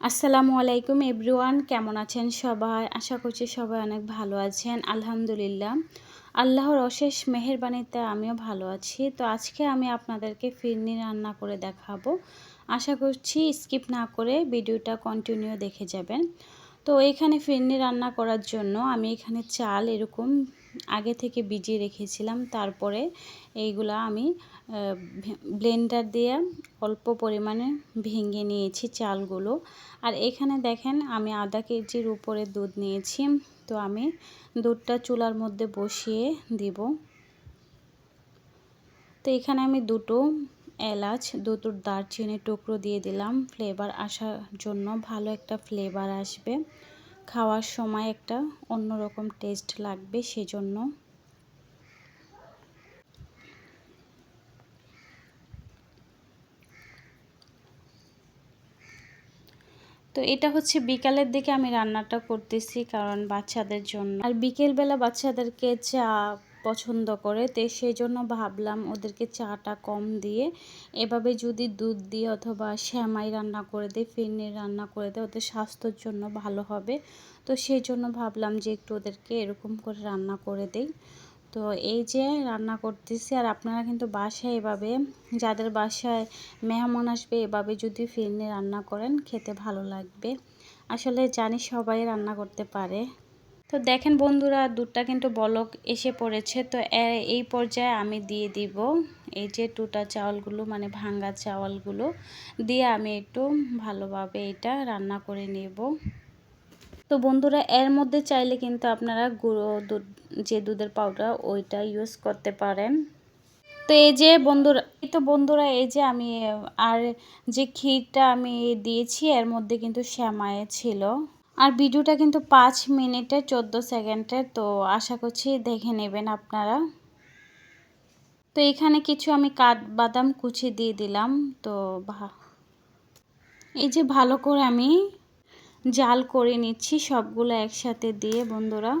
আসসালামু আলাইকুম এভরিওয়ান, কেমন আছেন সবাই? আশা করছি সবাই অনেক ভালো আছেন, আলহামদুলিল্লাহ। আল্লাহর অশেষ মেহেরবানিতে আমিও ভালো আছি। তো আজকে আমি আপনাদেরকে ফিরনি রান্না করে দেখাবো। আশা করছি স্কিপ না করে ভিডিওটা কন্টিনিউ দেখে যাবেন। তো এখানে ফিরনি রান্না করার জন্য আমি এখানে চাল এরকম আগে থেকে ভিজিয়ে রেখেছিলাম। তারপরে এইগুলা আমি ব্লেন্ডার দিয়ে অল্প পরিমাণে ভেঙে নিয়েছি চালগুলো। আর এখানে দেখেন, আমি আধা কেজির উপরে দুধ নিয়েছি। তো আমি দুধটা চুলার মধ্যে বসিয়ে দিব। তো এখানে আমি দুটো এলাচ, দুটো দারচিনি টুকরো দিয়ে দিলাম। ফ্লেভার আসার জন্য ভালো একটা ফ্লেভার আসবে। খাওয়ার সময় একটা অন্যরকম টেস্ট লাগবে সেজন্য। তো এটা হচ্ছে বিকালের দিকে আমি রান্নাটা করতেছি কারণ বাচ্চাদের জন্য। আর বিকেলবেলা বাচ্চাদেরকে চা পছন্দ করে, তো সেই জন্য ভাবলাম ওদেরকে চাটা কম দিয়ে, এভাবে যদি দুধ দিয়ে অথবা শ্যামাই রান্না করে দেয় ফিরনির রান্না করে দেয় ওদের স্বাস্থ্যের জন্য ভালো হবে। তো সেই জন্য ভাবলাম যে একটু ওদেরকে এরকম করে রান্না করে দেই। তো এই যে রান্না করতেছি, আর আপনারা কিন্তু বাসায় এভাবে, যাদের বাসায় মেহমান আসবে, এভাবে যদি ফিরনি রান্না করেন, খেতে ভালো লাগবে। আসলে জানি সবাই রান্না করতে পারে। তো দেখেন বন্ধুরা, দুধটা কিন্তু বলক এসে পড়েছে। তো এই পর্যায়ে আমি দিয়ে দিব এই যে টুটা চাউলগুলো মানে ভাঙ্গা চাউলগুলো, দিয়ে আমি একটু ভালোভাবে এটা রান্না করে নেব। তো বন্ধুরা, এর মধ্যে চাইলে কিন্তু আপনারা গুঁড়ো দুধ, যে দুধের পাউডার ওইটা ইউজ করতে পারেন। তো এই যে বন্ধুরা তো বন্ধুরা, এই যে আমি, আর যে ক্ষীরটা আমি দিয়েছি, এর মধ্যে কিন্তু শ্যামায় ছিল। আর ভিডিওটা কিন্তু পাঁচ মিনিটে চোদ্দ সেকেন্ডের তো আশা করছি দেখে নেবেন আপনারা। তো এখানে কিছু আমি কাঠবাদাম কুচি দিয়ে দিলাম, তো এই যে ভালো করে আমি জাল করে নিচ্ছি সবগুলো একসাথে দিয়ে, বন্ধুরা।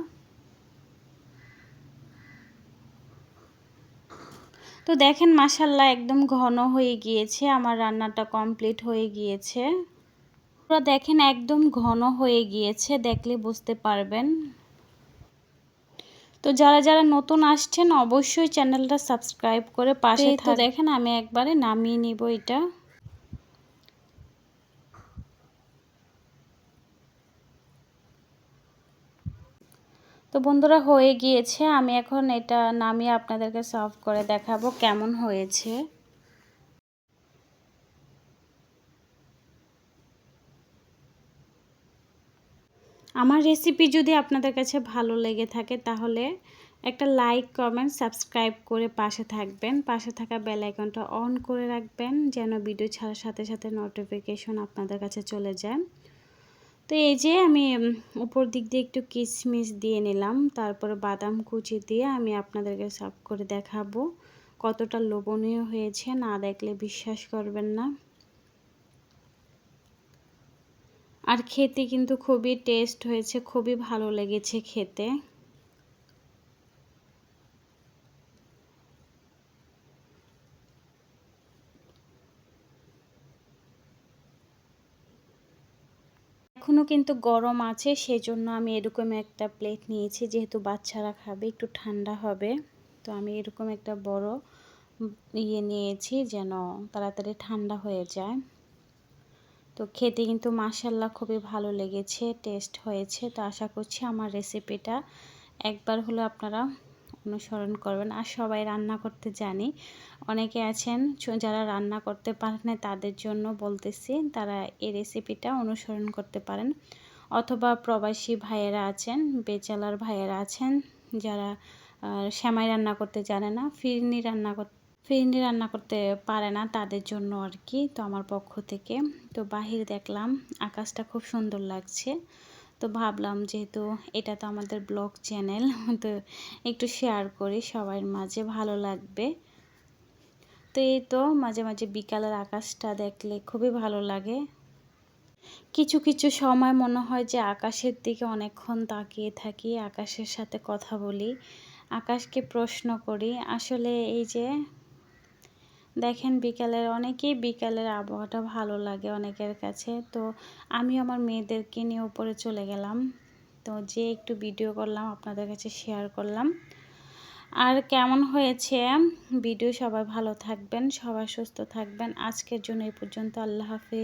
তো দেখেন মাসাল্লাহ একদম ঘন হয়ে গিয়েছে, আমার রান্নাটা কমপ্লিট হয়ে গিয়েছে। পুরো দেখেন একদম ঘন হয়ে গিয়েছে দেখলে বুঝতে পারবেন। তো যারা যারা নতুন আসছেন অবশ্যই চ্যানেলটা সাবস্ক্রাইব করে পাশে তো দেখেন আমি একবারে নামিয়ে নিব এটা। তো বন্ধুরা হয়ে গিয়েছে। আমি এখন এটা নামিয়ে আপনাদেরকে সার্ভ করে দেখাবো কেমন হয়েছে। আমার রেসিপি যদি আপনাদের কাছে ভালো লেগে থাকে, তাহলে একটা লাইক কমেন্ট সাবস্ক্রাইব করে পাশে থাকবেন। পাশে থাকা বেল আইকনটা অন করে রাখবেন, যেন ভিডিও ছাড়ার সাথে সাথে নোটিফিকেশন আপনাদের কাছে চলে যায়। তো এই যে আমি উপর দিক দিয়ে একটু কিশমিশ দিয়ে নিলাম, তারপরে বাদাম কুচি দিয়ে আমি আপনাদেরকে সার্ভ করে দেখাবো। কতটা লোভনীয় হয়েছে, না দেখলে বিশ্বাস করবেন না। আর খেতে কিন্তু খুবই টেস্ট হয়েছে, খুবই ভালো লেগেছে খেতে। এখনও কিন্তু গরম আছে, সেজন্য আমি এরকম একটা প্লেট নিয়েছি, যেহেতু বাচ্চারা খাবে, একটু ঠান্ডা হবে। তো আমি এরকম একটা বড় ইয়ে নিয়েছি যেন তাড়াতাড়ি ঠান্ডা হয়ে যায়। তো খেতে কিন্তু মাসাল্লাহ খুবই ভালো লেগেছে টেস্ট হয়েছে। তো আশা করছি আমার রেসিপিটা একবার হলো আপনারা অনুসরণ করবেন। আর সবাই রান্না করতে জানি। অনেকে আছেন যারা রান্না করতে পারেন না তাদের জন্য বলতেছি, তারা এই রেসিপিটা অনুসরণ করতে পারেন। অথবা প্রবাসী ভাইয়েরা আছেন, বেচালার ভাইয়েরা আছেন, যারা শ্যামাই রান্না করতে জানে না, ফিরনি রান্না করতে ফিরনি রান্না করতে পারে না তাদের জন্য আর কি, তো আমার পক্ষ থেকে। তো বাহির দেখলাম আকাশটা খুব সুন্দর লাগছে। তো ভাবলাম যেহেতু এটা তো আমাদের ব্লগ চ্যানেল, তো একটু শেয়ার করি সবার মাঝে, ভালো লাগবে। তো এই তো মাঝে মাঝে বিকালের আকাশটা দেখলে খুবই ভালো লাগে। কিছু কিছু সময় মনে হয় যে আকাশের দিকে অনেকক্ষণ তাকিয়ে থাকি, আকাশের সাথে কথা বলি, আকাশকে প্রশ্ন করি। আসলে এই যে দেখেন বিকালের, অনেকেই বিকালের আবহাওয়াটা ভালো লাগে অনেকের কাছে। তো আমি আমার মেয়েদেরকে নিয়ে উপরে চলে গেলাম। তো যে একটু ভিডিও করলাম, আপনাদের কাছে শেয়ার করলাম। আর কেমন হয়েছে? ভিডিও সবাই ভালো থাকবেন, সবাই সুস্থ থাকবেন। আজকের জন্য এই পর্যন্ত, আল্লাহ হাফিজ।